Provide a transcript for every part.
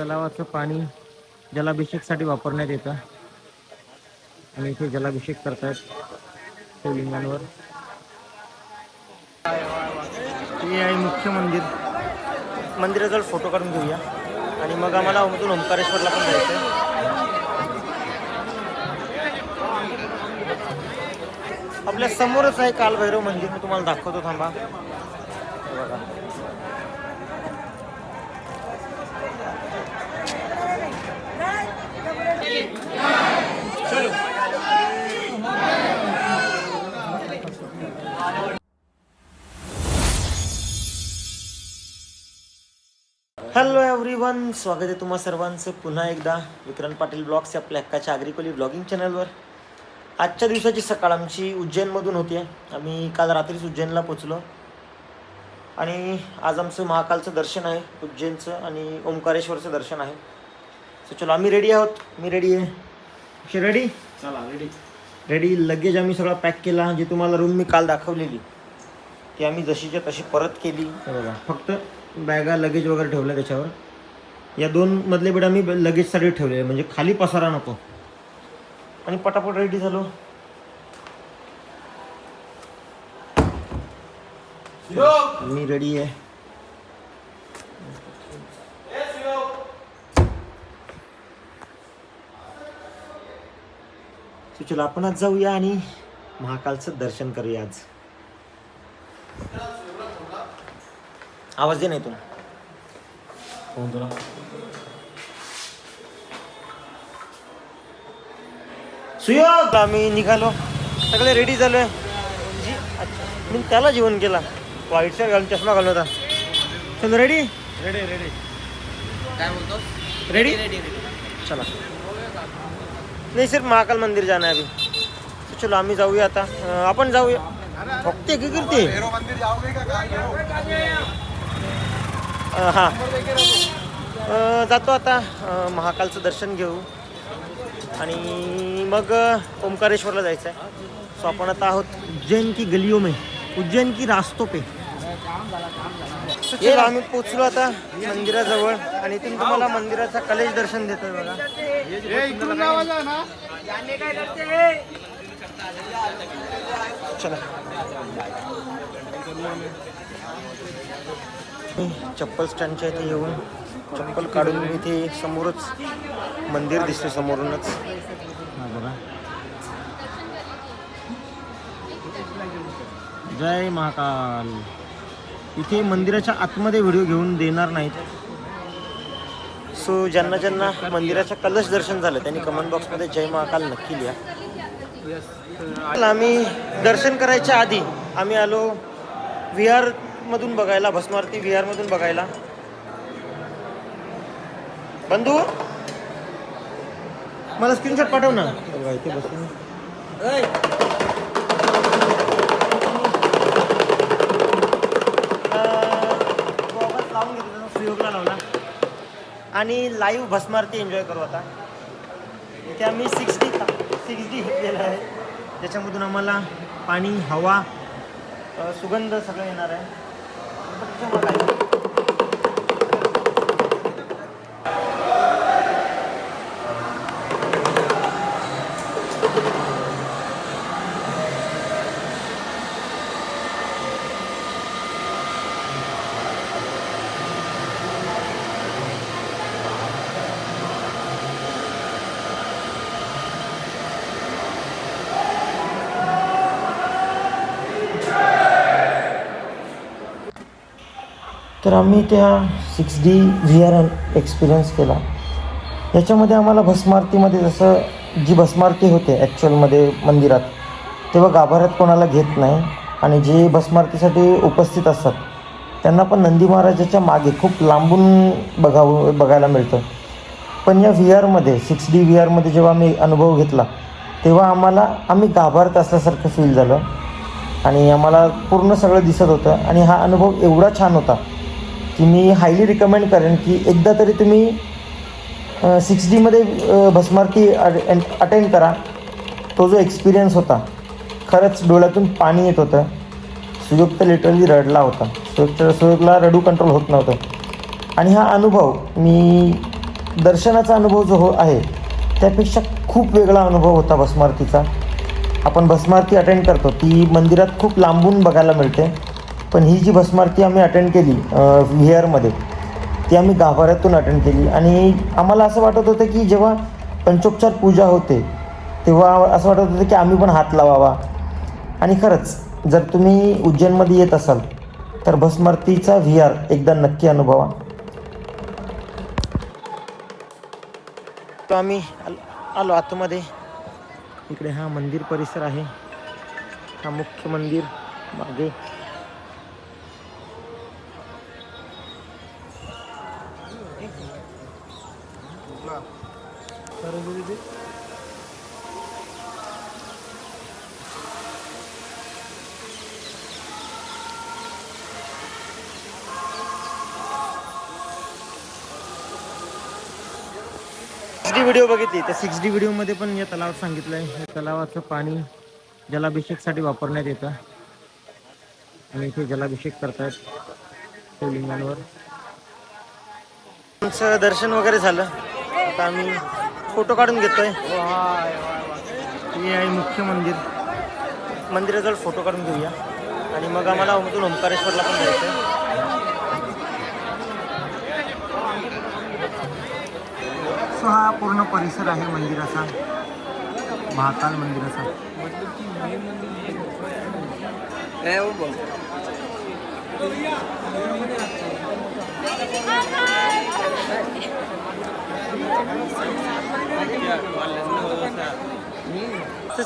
तलावाचं पाणी जलाभिषेकसाठी वापरण्यात येतं. आणि इथे जलाभिषेक करतायत शिवलिंगांवर. हे आहे मुख्य मंदिर. मंदिराजवळ फोटो काढून घेऊया. आणि मग आम्हाला अमजून ओंकारेश्वरला पण जायचं आपल्या समोरच आहे कालभैरव मंदिर. मी तुम्हाला दाखवतो थांबा. बघा. हॅलो एव्हरीवन स्वागत आहे तुम्हा सर्वांचं. पुन्हा एकदा विक्रांत पाटील ब्लॉग्स या आपल्या हक्काच्या आग्रिकोली ब्लॉगिंग चॅनलवर. आजच्या दिवसाची सकाळ आमची उज्जैनमधून होती. आहे आम्ही काल रात्रीच उज्जैनला पोचलो आणि आज आमचं महाकालचं दर्शन आहे उज्जैनचं आणि ओंकारेश्वरचं दर्शन आहे. सो चलो आम्ही रेडी आहोत. मी रेडी आहे. रेडी चला रेडी रेडी लगेज आम्ही सगळं पॅक केला जे तुम्हाला रूम मी काल दाखवलेली. ती आम्ही जशीच्या तशी परत केली. बघा फक्त बॅगा लगेज वगैरे ठेवलं त्याच्यावर. या दोन मधले बेड आम्ही लगेजसाठी ठेवले म्हणजे खाली पसारा नको. आणि पटापट रेडी झालो. मी रेडी आहे. So, चला आपण आज जाऊया आणि महाकालचं दर्शन करूया आज. आवाज दे नाही तुला? सुयोग! आम्ही निघालो. सगळे रेडी झालोय. जी अच्छा. मी त्याला जेवण केला. व्हाईट शर्ट घालून चष्मा घालून होता. चल रेडी रेडी रेडी रेडी चला. नाही सिर्फ महाकाल मंदिर जाणं आहे अभी. तो चलो आम्ही जाऊया आता. अं, आपण जाऊया. फक्त की करते हां अं, हा. अं, जातो आता. अं, महाकालचं दर्शन घेऊ. आणि मग अं, ओंकारेश्वरला जायचं आहे सो आपण आता आहोत उज्जैन की गलियों में. उज्जैन की रास्तों पे. चलो, आम्ही पोचलो आता मंदिराजवळ आणि इथून तुम्हाला मंदिराचा कलेश दर्शन देतोय बघा. चला. चप्पल स्टँडच्या इथे येऊन चप्पल काढून इथे समोरच मंदिर दिसतं समोरूनच. हा बघा जय महाकाल. इथे मंदिराच्या आतमध्ये व्हिडिओ घेऊन देणार नाहीत. सो ज्यांना ज्यांना मंदिराच्या कलश दर्शन झालं त्यांनी कमेंट बॉक्समध्ये जय महाकाल नक्की लिहा. आम्ही दर्शन करायच्या आधी आम्ही आलो विहार मधून बघायला भस्मारती विहार मधून बघायला. बंधू मला स्क्रीनशॉट पाठव ना. बघा, इथे बसून. आणि लाईव्ह भस्मारती एन्जॉय करू आता. इथे आम्ही सिक्स डी सिक्स डी घेतलेला आहे. त्याच्यामधून आम्हाला पाणी हवा सुगंध सगळं येणार आहे. तर आम्ही त्या six D V R experience केला. याच्यामध्ये आम्हाला भस्मारतीमध्ये जसं जी भस्मारती होते ॲक्च्युअलमध्ये मंदिरात तेव्हा गाभाऱ्यात कोणाला घेत नाही आणि जे भस्मारतीसाठी उपस्थित असतात त्यांना पण नंदी महाराजाच्या मागे खूप लांबून बघावं बघायला मिळतं. पण या व्ही आरमध्ये सिक्स डी व्ही आरमध्ये जेव्हा आम्ही अनुभव घेतला तेव्हा आम्हाला आम्ही गाभारत असल्यासारखं फील झालं. आणि आम्हाला पूर्ण सगळं दिसत होतं आणि हा अनुभव एवढा छान होता की मी हायली रिकमेंड करेन की एकदा तरी तुम्ही सिक्स डीमध्ये भस्मारती अटेंड करा. तो जो एक्सपिरियन्स होता खरंच डोळ्यातून पाणी येत होतं. सुयोग तर लिटरली रडला होता. सुयोग सुयोगला रडू कंट्रोल होत नव्हतं. आणि हा अनुभव मी दर्शनाचा अनुभव जो हो आहे त्यापेक्षा खूप वेगळा अनुभव होता भस्मारतीचा आपण भस्मारती अटेंड करतो. ती मंदिरात खूप लांबून बघायला मिळते. पण ही जी भस्मारती आम्ही अटेंड केली विहारमध्ये ती आम्ही गाभाऱ्यातून अटेंड केली. आणि आम्हाला असं वाटत होतं की जेव्हा पंचोपचार पूजा होते तेव्हा असं वाटत होतं की आम्ही पण हात लावावा. आणि खरंच जर तुम्ही उज्जैनमध्ये येत असाल तर भस्मारतीचा व्ही आर एकदा नक्की अनुभवा. तो आम्ही आलो आतमध्ये. इकडे हा मंदिर परिसर आहे. हा मुख्य मंदिर मागे. डी व्हिडिओ बघितली तर सिक्स डी व्हिडिओमध्ये पण या तलावात सांगितलं आहे या तलावाचं पाणी जलाभिषेकसाठी वापरण्यात येतं. आणि इथे जलाभिषेक करतायत शिवलिंगांवर. आमचं दर्शन वगैरे झालं? आता आम्ही फोटो काढून घेतोय. हे आहे मुख्य मंदिर. मंदिराजवळ फोटो काढून घेऊया. आणि मग आम्हाला अमधून ओंकारेश्वरला पण जायचं आहे सो हा पूर्ण परिसर आहे मंदिराचा. महाकाल मंदिराचा.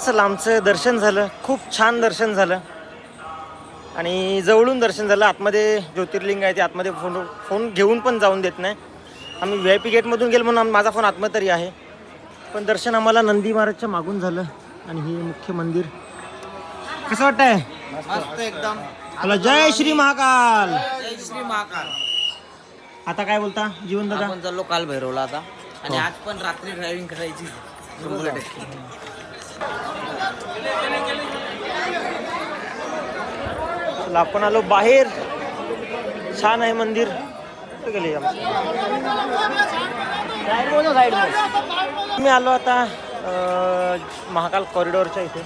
चला आमचं दर्शन झालं. खूप छान दर्शन झालं. आणि जवळून दर्शन झालं. आतमध्ये ज्योतिर्लिंग आहे ते आतमध्ये फोन फोन घेऊन पण जाऊन देत नाही. आम्ही व्ही आय पी गेटमधून गेलो म्हणून माझा फोन आतमध्ये तरी आहे. पण दर्शन आम्हाला नंदी महाराजच्या मागून झालं. आणि हे मुख्य मंदिर. कसं वाटतंय? मस्त एकदम. बोला जय श्री महाकाल. जय श्री महाकाल. आता काय बोलता? जीवन दादा? आपण चाललो काल भैरवला आता. आणि हो. आज पण रात्री ड्रायव्हिंग करायची. शंभर टक्के. चला, आपण आलो बाहेर. छान आहे मंदिर. कुठे गेले मी आलो आता अं, महाकाल कॉरिडॉरच्या इथे.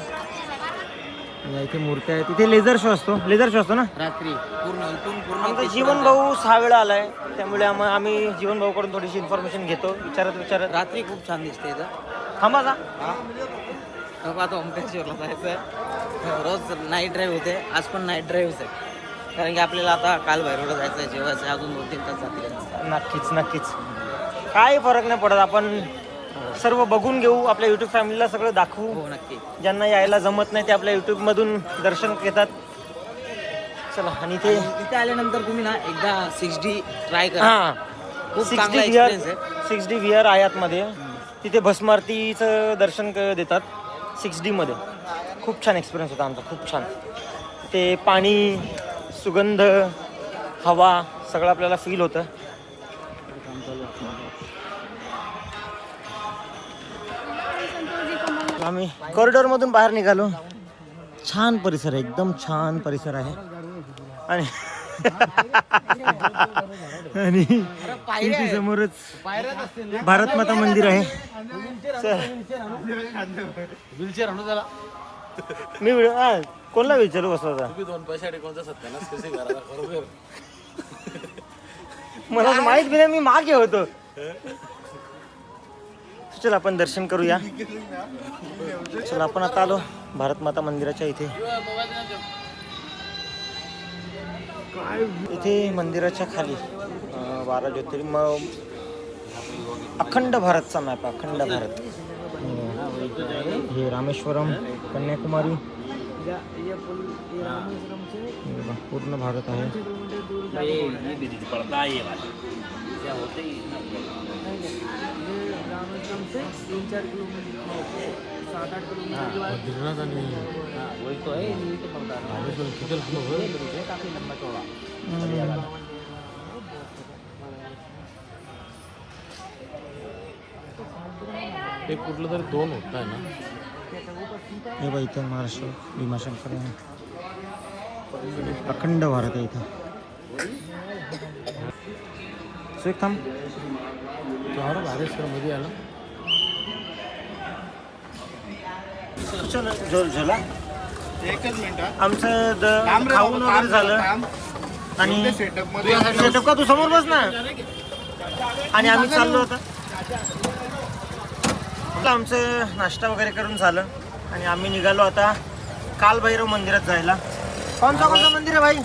या इथे मूर्त्या आहेत. इथे लेझर शो असतो. लेझर शो असतो ना? रात्री. पूर्ण इथून पूर्ण आमचा तिथपर्यंत. जीवन भाऊ सहा वेळा आलाय. त्यामुळे आम- आम्ही जीवन भाऊकडून थोडीशी इन्फॉर्मेशन घेतो. विचारत विचारत. रात्री खूप छान दिसते इथं. थांबा जा. हा. नको आता ओमकेश्वरला जायचं आहे रोज नाईट ड्राईव्ह होते. आज पण नाईट ड्राईव्हच आहे. कारण की आपल्याला आता काल भैरवला जायचं आहे जेवायचं आहे अजून दोन तीन तास जातील. नक्कीच नक्कीच. काय फरक नाही पडत. आपण सर्व बघून घेऊ आपल्या युट्यूब फॅमिलीला सगळं दाखवू. हो नक्की. ज्यांना यायला जमत नाही ते आपल्या YouTube मधून दर्शन घेतात. चला आणि ते इथे आल्यानंतर तुम्ही ना एकदा सिक्स डी ट्राय करा. हा. खूप सिक्स चांगला डी experience आहे. सिक्स डी व्ही आर आहे आतमध्ये तिथे भस्मारतीचं दर्शन क- देतात सिक्स डीमध्ये खूप छान एक्सपिरियन्स होता आमचा खूप छान. ते पाणी सुगंध हवा सगळं आपल्याला फील होतं. आम्ही कॉरिडॉरमधून बाहेर निघालो. छान परिसर आहे एकदम छान परिसर आहे. आणि आणि समोरच भारत माता मंदिर आहे. मी कोणला विचारू होता? कसे बरोबर. मला माहीत नाही मी मागे होतो. चल आपण दर्शन करूया. चल आपण आता आलो भारत माता मंदिराच्या इथे. इथे मंदिराच्या खाली बारा ज्योतिर्म अखंड भारतचा मॅप अखंड भारत. हे रामेश्वरम कन्याकुमारी. पूर्ण भारत आहे. पड़ता है ये वाला क्या होते. ही वही तो है यही तो पड़ता काफी लंबा चौड़ा. ते कुठलं तरी दोन होत आहे ना? हे बघा इथं महाराष्ट्र भीमाशंकर आहे. अखंड भारत आहे इथं. सो एक थांब. सरमध्ये आलं. झोल झोला एकच मिनिट हा. आमचं द खाऊन वगैरे झालं. आणि मध्ये सेटअप का तू समोर बस ना? आणि आम्ही चाललो होतो आता. आमचं नाश्ता वगैरे करून झालं. आणि आम्ही निघालो आता कालभैरव मंदिरात जायला. कोणता कोणता मंदिर आहे भाई?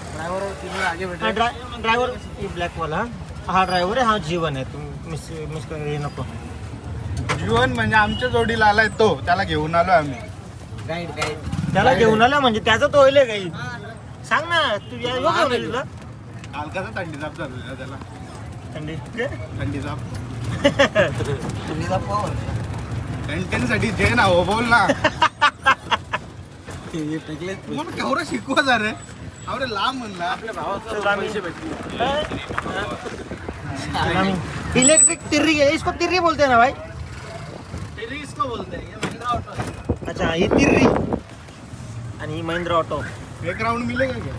हा ड्राय ड्रायव्हर ब्लॅकवाला. हा ड्रायव्हर आहे हा जीवन आहे. तुम्ही मिस मिस हे नको. जीवन म्हणजे आमच्या जोडीला आलाय तो त्याला घेऊन आलो आम्ही. गाईड गाईड त्याला घेऊन आला म्हणजे त्याचं तो होईल काही. सांग ना तू या येऊ घेऊन ये तुला. काल कसा थंडी जाप चालू आहे त्याला. थंडी. काय? थंडी जाप. तुम्ही जा पाहू. कंटेंटसाठी जे ना हो बोल ना. हे. मग केवढं शिकवा जा रे. अरे लांब म्हणला आपल्या आम्ही इलेक्ट्रिक तिर्री है इसको तिर्री बोलते हैं ना भाई. इसको बोलते हैं अच्छा ही तिर्री. आणि ही महिंद्रा ऑटो. एक राउंड मिलेगा क्या.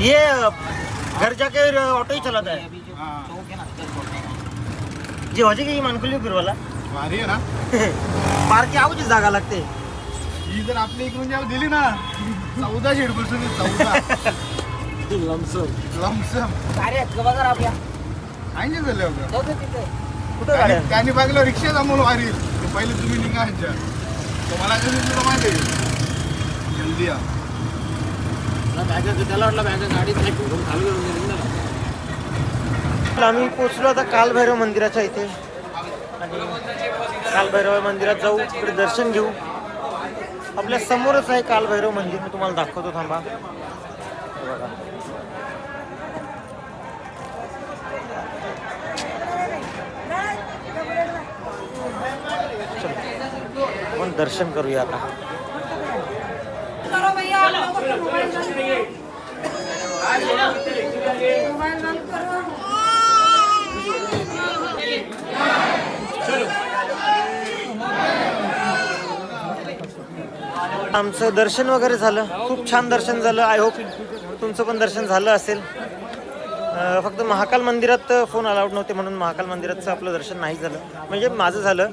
ये घर जाके ऑटो ही चलाता है अभी जो हाँ है हैं. जे की मानकुली फिरवाला भारी आहे ना. पार्क आवची जागा लागते. ही जर आपल्या इकडून जेव्हा दिली ना चौदा शेड बसून चौदा. लमसम. लमसम. का बघा आपल्या? झाले होते जाऊ दे तिथे. कुठं त्याने- बघलं रिक्षा जमवलं वारी ते पहिले तुम्ही निघा ह्यांच्या तर मला कसं तुला माहिती आहे? जल्दी या. बॅग त्याला वाटलं बॅग गाडीत नाही फिरून खाली आम्ही पोचलो आता कालभैरव मंदिराच्या इथे. आणि कालभैरव मंदिरात जाऊ तिकडे दर्शन घेऊ. आपल्या समोरच आहे कालभैरव मंदिर मी तुम्हाला दाखवतो थांबा. बघा. दर्शन करूया आता. आमचं दर्शन वगैरे झालं. खूप छान दर्शन झालं. आय होप तुमचं पण दर्शन झालं असेल. फक्त महाकाल मंदिरात फोन अलाउड नव्हते म्हणून महाकाल मंदिरातचं आपलं दर्शन नाही झालं. म्हणजे माझं झालं.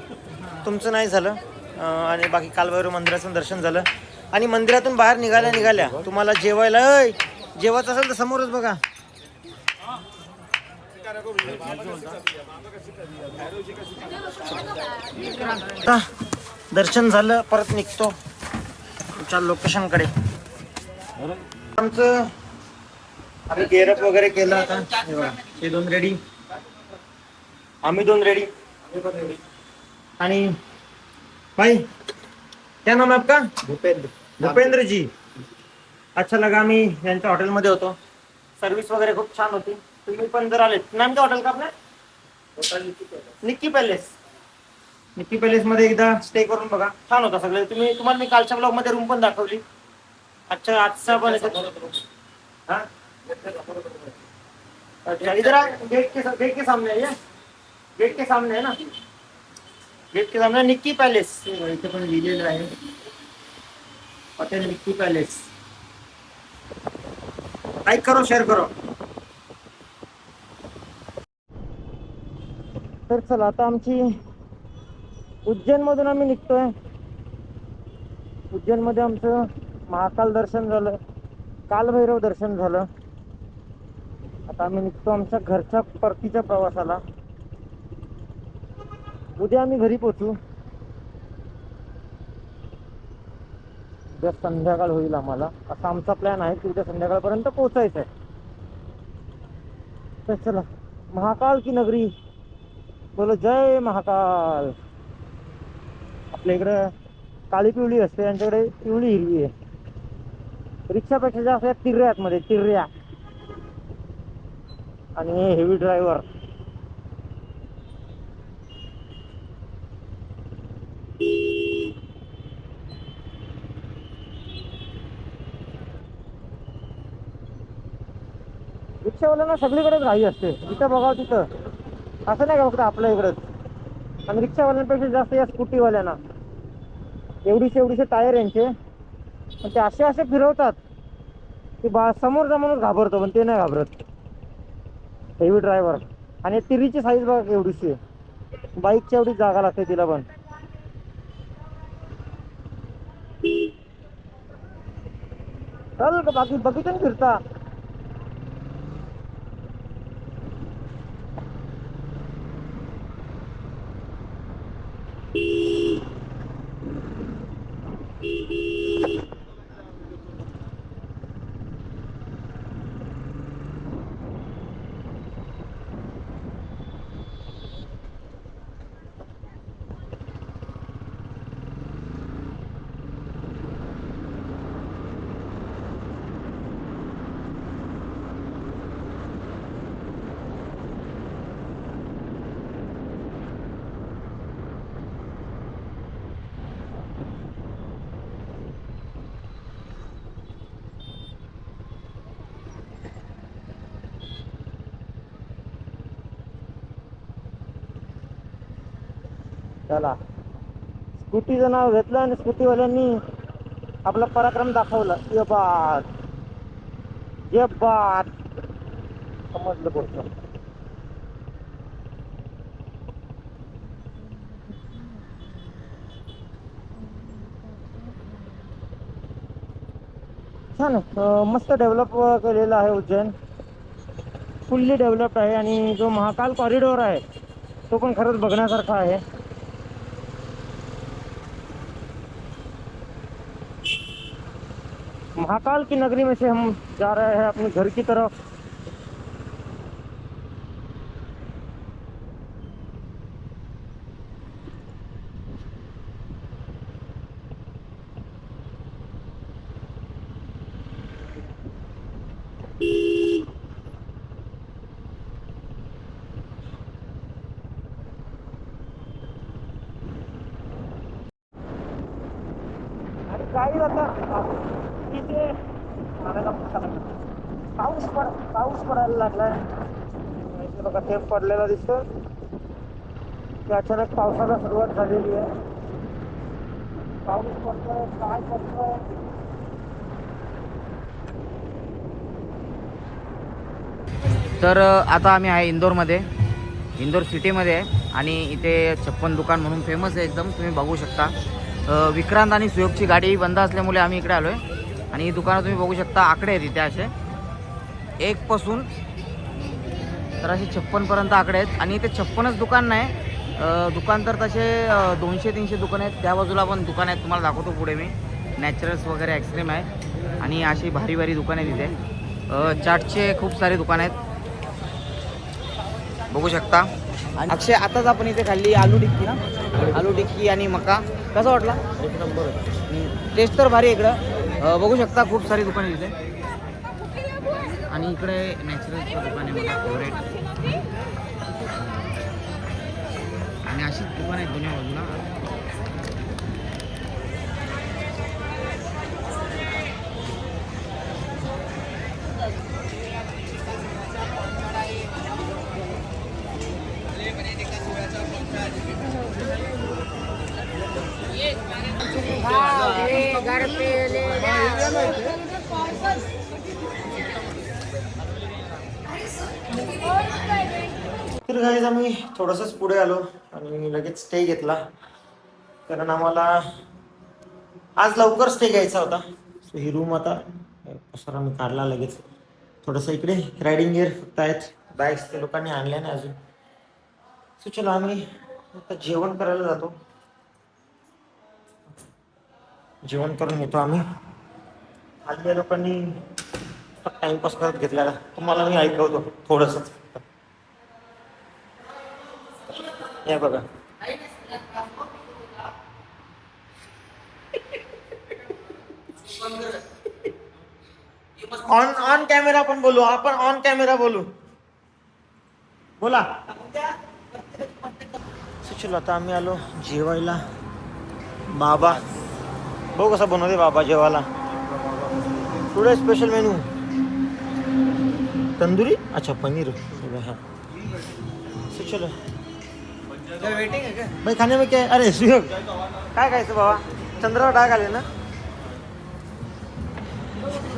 तुमचं नाही झालं. आणि बाकी कालभैरव मंदिराचं दर्शन झालं. आणि मंदिरातून बाहेर निघाल्या निघाल्या. तुम्हाला जेवायला जेवत जेवायचं असेल तर समोरच बघा. दर्शन झालं परत निघतो. तुमच्या लोकेशनकडे. आमचं आम्ही गेअरअप वगैरे केलं आता. हे दोन रेडी आम्ही दोन रेडी आणि भाई क्या नाम है आपका? भूपेंद्र। भूपेंद्र जी। अच्छा लगा आम्ही यांच्या हॉटेलमध्ये होतो. सर्व्हिस वगैरे खूप छान होती. तुम्ही पण जर आले. नाम काय हॉटेल का आपलं? निक्की पॅलेस निक्की पॅलेस मध्ये एकदा स्टे करून बघा. छान होता सगळे. तुम्ही तुम्हाला मी कालच्या ब्लॉग मध्ये रूम पण दाखवली. अच्छा आजचा पण हाँ? अच्छा इधर गेट के गेट के सामने है ये. गेट के सामने है ना? गेट के सामने निक्की पॅलेस इथे पण लिहिलेलं आहे. हॉटेल निक्की पॅलेस लाईक करो शेअर करो. तर चला आता आमची उज्जैन मधून आम्ही निघतोय. उज्जैनमध्ये आमचं महाकाल दर्शन झालं. कालभैरव दर्शन झालं. आता आम्ही निघतो आमच्या घरच्या परतीच्या प्रवासाला. उद्या आम्ही घरी पोचू उद्या संध्याकाळ होईल आम्हाला. असा आमचा प्लॅन आहे की उद्या संध्याकाळपर्यंत पोचायचं आहे. तर चला महाकाल की नगरी? बोलो जय महाकाल. आपल्या इकडं काळी पिवळी असते यांच्याकडे पिवळी हिरवी आहे. रिक्षापेक्षा जास्त या तिर्या आहेत मध्ये तिर्या आणि हेवी ड्रायव्हर रिक्षावाल्यांना सगळीकडेच घाई असते. जिथं बघावं तिथं. असं नाही का फक्त आपल्या इकडंच? आणि रिक्षावाल्यांपेक्षा जास्त या स्कूटीवाल्यांना. एवढीशे एवढीशे टायर यांचे. पण ते असे असे फिरवतात. की बा समोरचा माणूस घाबरतो पण ते नाही घाबरत. हेवी ड्रायव्हर आणि तिरीची साईज बघा एवढीशी आहे. बाईकच्या एवढी जागा लागते तिला पण. चल बाकी बघितलं फिरता? चला स्कूटीचं नाव घेतलं आणि स्कूटीवाल्यांनी आपला पराक्रम दाखवला. ये बात ये बात समजलं गोष्ट. छान. मस्त डेव्हलप केलेलं आहे उज्जैन. फुल्ली डेव्हलप्ड आहे आणि जो महाकाल कॉरिडोर आहे तो पण खरंच बघण्यासारखा आहे. महाकाल की नगरी में से हम जा रहे हैं अपने घर की तरफ आणि काही आता तिथे मला पाऊस पड पाऊस पडायला लागला इथे बघा थेंब पडलेला दिसतो की अचानक पावसाला सुरुवात झालेली आहे. पाऊस पडतोय काय पडतोय? तर आता आम्ही आहे इंदोरमध्ये. इंदोर सिटीमध्ये आहे. आणि इथे छप्पन दुकान म्हणून फेमस आहे एकदम. तुम्ही बघू शकता. विक्रांत आणि सुयोगची गाडी बंद असल्यामुळे आम्ही इकडे आलो आहे आणि ही दुकानं तुम्ही बघू शकता आकडे आहेत इथे असे. एकपासून तर असे छप्पनपर्यंत आकडे आहेत. आणि इथे छप्पनच दुकान नाही. दुकान तर तसे दोनशे तीनशे दुकान आहेत. त्या बाजूला पण दुकान आहेत. तुम्हाला दाखवतो पुढे मी. नॅचरल्स वगैरे ॲक्सट्रीम आहे. आणि अशी भारी भारी दुकान आहेत इथे. चाटचे खूप सारे दुकान आहेत. बघू शकता. आणि अक्षय आताच आपण इथे खाल्ली आलू टिक्की ना? आलू टिक्की आणि मका. कसा वाटला? एक नंबर टेस्ट तर भारी इकडं. बघू शकता खूप सारी दुकाने इथे. आणि इकडे नॅचरलचं दुकान आहे मला फेवरेट आणि अशीच दुकान आहेत दोन्ही बाजूला. तर गाईज आम्ही थोडंसंच पुढे आलो आणि लगेच स्टे घेतला. कारण आम्हाला आज लवकर स्टे घ्यायचा होता. सो ही रूम आता सर आम्ही काढला लगेच. थोडंसं इकडे रायडिंग गिअर फक्त आहेत. बॅग्स ते लोकांनी आणल्या नाही अजून. सो चला आम्ही आता जेवण करायला जातो. जेवण करून येतो आम्ही. आजल्या लोकांनी टाइमपास करत घेतलेला. तुम्हाला मी ऐकवतो थोडस या बघा. ऑन ऑन कॅमेरा पण बोलू. आपण ऑन कॅमेरा बोलू. बोला. चलो आता आम्ही आलो जेवायला. बाबा. बघू कसा बनवते बाबा जेवायला. Today special menu tandoori? अच्छा पनीर. हाँ. चलो. भाई खाने में क्या है अरे सुयोग काय खायचं बाबा? चंद्रावर डाग आले ना?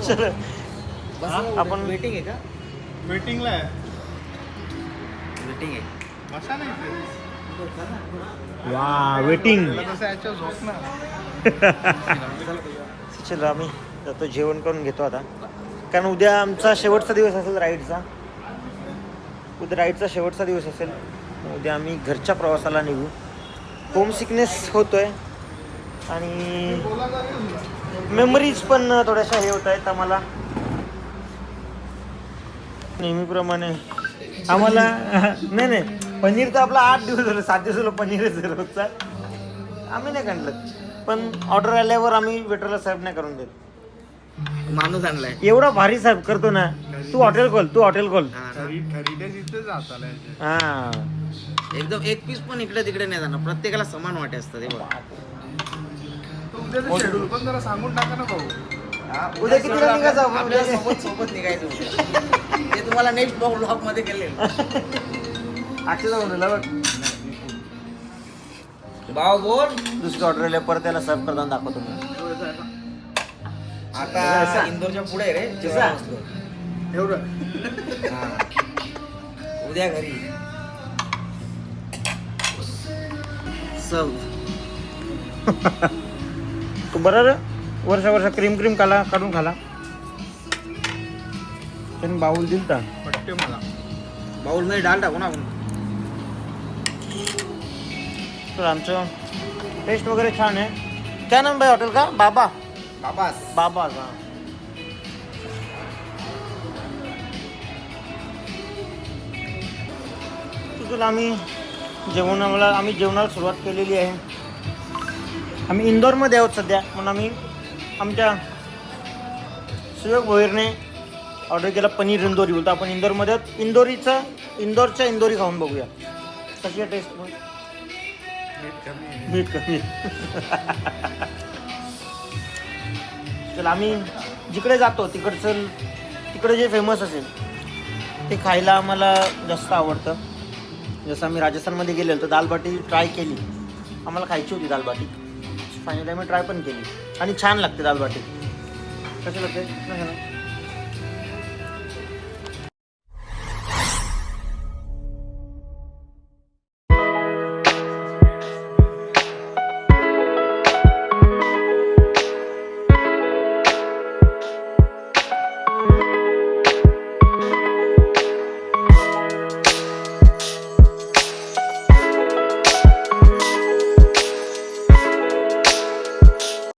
चलो. आपण वेटिंग आहे का? मीटिंगला आहे. वेटिंग आहे. वा वेटिंग तुला चल आम्ही जातो जेवण करून घेतो आता. कारण उद्या आमचा शेवटचा दिवस असेल राईडचा. उद्या राईडचा शेवटचा दिवस असेल. उद्या आम्ही घरच्या प्रवासाला निघू. होम सिकनेस होतोय. आणि मेमरीज पण थोड्याशा हे होत आहेत आम्हाला. नेहमीप्रमाणे. आम्हाला नाही नाही. पनीर तर आपला आठ दिवस झालं सात दिवस झालं पनीरच आहे रोजचा. आम्ही नाही काढलं पण ऑर्डर आल्यावर आम्ही वेटरला सर्व नाही करून देत. माणूस आणलाय. एवढा भारी साहेब करतो ना. तू हॉटेल खोल तू हॉटेल खोल. हा. हा. एकदम एक पीस पण इकडे तिकडे नाही जाणार. प्रत्येकाला समान वाटे असतं ते बघा. तर उद्याचं शेड्यूल पण जरा सांगून टाका ना भाऊ. उद्या कितीला निघायचं आपण? आपल्याला सोबत सोबत निघायचं उद्या. ते तुम्हाला नेक्स्ट ब्लॉगमध्ये केले अक्षय जाऊन राहिला बघ. भाव बोल. दुसरी ऑर्डर आल्या परत त्याला सर्व करताना दाखवतो मी. आता इंदोरच्या पुढे रे. जेवायला बसलो. एवढं. हा. उद्या घरी. सव. तू बरं रे. वर्षा वर्षा क्रीम क्रीम खाला काढून खाला. त्यांनी बाऊल दिल का मला. बाउलमध्ये डाल टाकू ना आपण. तर आमचं टेस्ट वगैरे छान आहे. क्या नाम भाई हॉटेल का? बाबा. बाबास. बाबा का तिथून आम्ही जेवणाला आम्ही जेवणाला सुरुवात केलेली आहे. आम्ही इंदोरमध्ये आहोत सध्या. म्हणून आम्ही आमच्या सुयोग भोईरने ऑर्डर केला पनीर इंदोरी. बोलतो आपण इंदोरमध्ये आहोत. इंदोरीचं इंदोरच्या इंदोरी खाऊन बघूया. कशी आहे टेस्ट मग. मीठ कमी चल आम्ही जिकडे जातो तिकडचं तिकडे जे फेमस असेल ते खायला आम्हाला जास्त आवडतं. जसं आम्ही राजस्थानमध्ये गेलेलो तर दालबाटी ट्राय केली. आम्हाला खायची होती दालबाटी. फायनली आम्ही ट्राय पण केली. आणि छान लागते दालबाटी. कशी लागते?